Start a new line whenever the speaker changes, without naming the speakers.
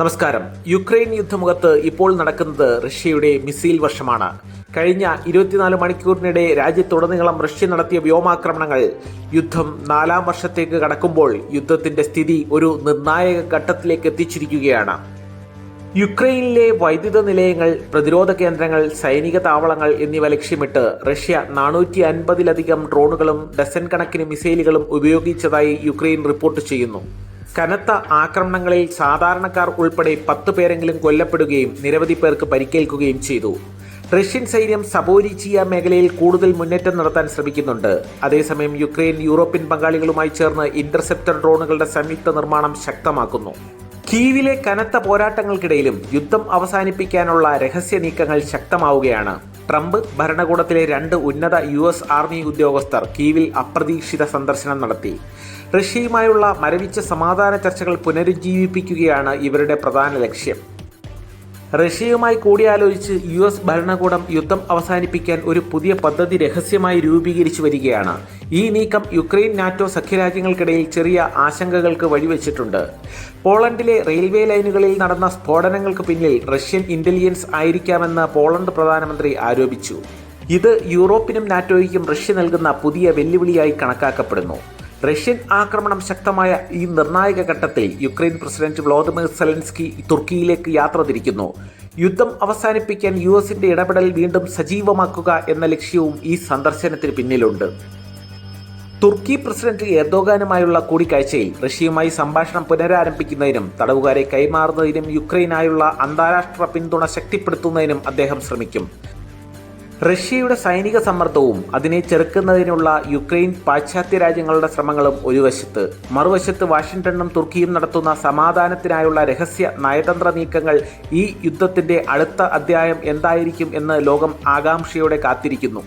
നമസ്കാരം. യുക്രൈൻ യുദ്ധമുഖത്ത് ഇപ്പോൾ നടക്കുന്നത് റഷ്യയുടെ മിസൈൽ വർഷമാണ്. കഴിഞ്ഞ ഇരുപത്തിനാല് മണിക്കൂറിനിടെ രാജ്യത്തുടനീളം റഷ്യ നടത്തിയ വ്യോമാക്രമണങ്ങൾ യുദ്ധം നാലാം വർഷത്തേക്ക് കടക്കുമ്പോൾ യുദ്ധത്തിന്റെ സ്ഥിതി ഒരു നിർണായക ഘട്ടത്തിലേക്ക് എത്തിച്ചിരിക്കുകയാണ്. യുക്രൈനിലെ വൈദ്യുത നിലയങ്ങൾ പ്രതിരോധ കേന്ദ്രങ്ങൾ സൈനിക താവളങ്ങൾ എന്നിവ ലക്ഷ്യമിട്ട് റഷ്യ നാനൂറ്റി അൻപതിലധികം ഡ്രോണുകളും ഡസൻ കണക്കിന് മിസൈലുകളും ഉപയോഗിച്ചതായി യുക്രൈൻ റിപ്പോർട്ട് ചെയ്യുന്നു. കനത്ത ആക്രമണങ്ങളിൽ സാധാരണക്കാർ ഉൾപ്പെടെ പത്ത് പേരെങ്കിലും കൊല്ലപ്പെടുകയും നിരവധി പേർക്ക് പരിക്കേൽക്കുകയും ചെയ്തു. റഷ്യൻ സൈന്യം സബോരിച്ചിയ മേഖലയിൽ കൂടുതൽ മുന്നേറ്റം നടത്താൻ ശ്രമിക്കുന്നുണ്ട്. അതേസമയം യുക്രൈൻ യൂറോപ്യൻ പങ്കാളികളുമായി ചേർന്ന് ഇന്റർസെപ്റ്റർ ഡ്രോണുകളുടെ സംയുക്ത നിർമ്മാണം ശക്തമാക്കുന്നു. കീവിലെ കനത്ത പോരാട്ടങ്ങൾക്കിടയിലും യുദ്ധം അവസാനിപ്പിക്കാനുള്ള രഹസ്യ നീക്കങ്ങൾ ശക്തമാവുകയാണ്. ട്രംപ് ഭരണകൂടത്തിലെ രണ്ട് ഉന്നത യു എസ് ആർമി ഉദ്യോഗസ്ഥർ കീവിൽ അപ്രതീക്ഷിത സന്ദർശനം നടത്തി. റഷ്യയുമായുള്ള മരവിച്ച സമാധാന ചർച്ചകൾ പുനരുജ്ജീവിപ്പിക്കുകയാണ് ഇവരുടെ പ്രധാന ലക്ഷ്യം. റഷ്യയുമായി കൂടിയാലോചിച്ച് യു എസ് ഭരണകൂടം യുദ്ധം അവസാനിപ്പിക്കാൻ ഒരു പുതിയ പദ്ധതി രഹസ്യമായി രൂപീകരിച്ചു വരികയാണ്. ഈ നീക്കം യുക്രൈൻ നാറ്റോ സഖ്യരാജ്യങ്ങൾക്കിടയിൽ ചെറിയ ആശങ്കകൾക്ക് വഴിവെച്ചിട്ടുണ്ട്. പോളണ്ടിലെ റെയിൽവേ ലൈനുകളിൽ നടന്ന സ്ഫോടനങ്ങൾക്ക് പിന്നിൽ റഷ്യൻ ഇന്റലിജൻസ് ആയിരിക്കാമെന്ന് പോളണ്ട് പ്രധാനമന്ത്രി ആരോപിച്ചു. ഇത് യൂറോപ്പിനും നാറ്റോയ്ക്കും റഷ്യ നൽകുന്ന പുതിയ വെല്ലുവിളിയായി കണക്കാക്കപ്പെടുന്നു. റഷ്യൻ ആക്രമണം ശക്തമായ ഈ നിർണായക ഘട്ടത്തിൽ യുക്രൈൻ പ്രസിഡന്റ് വ്ളോദിമിർ സെലൻസ്കി തുർക്കിയിലേക്ക് യാത്ര തിരിക്കുന്നു. യുദ്ധം അവസാനിപ്പിക്കാൻ യു എസിന്റെ ഇടപെടൽ വീണ്ടും സജീവമാക്കുക എന്ന ലക്ഷ്യവും ഈ സന്ദർശനത്തിന് പിന്നിലുണ്ട്. തുർക്കി പ്രസിഡന്റ് എർദോഗാനുമായുള്ള കൂടിക്കാഴ്ചയിൽ റഷ്യയുമായി സംഭാഷണം പുനരാരംഭിക്കുന്നതിനും തടവുകാരെ കൈമാറുന്നതിനും യുക്രൈനായുള്ള അന്താരാഷ്ട്ര പിന്തുണ ശക്തിപ്പെടുത്തുന്നതിനും അദ്ദേഹം ശ്രമിക്കും. റഷ്യയുടെ സൈനിക സമ്മർദ്ദവും അതിനെ ചെറുക്കുന്നതിനുള്ള യുക്രൈൻ പാശ്ചാത്യ രാജ്യങ്ങളുടെ ശ്രമങ്ങളും ഒരു വശത്ത്. മറുവശത്ത് വാഷിംഗ്ടണും തുർക്കിയും നടത്തുന്ന സമാധാനത്തിനായുള്ള രഹസ്യ നയതന്ത്ര നീക്കങ്ങൾ ഈ യുദ്ധത്തിന്റെ അടുത്ത അധ്യായം എന്തായിരിക്കും എന്ന് ലോകം ആകാംക്ഷയോടെ കാത്തിരിക്കുന്നു.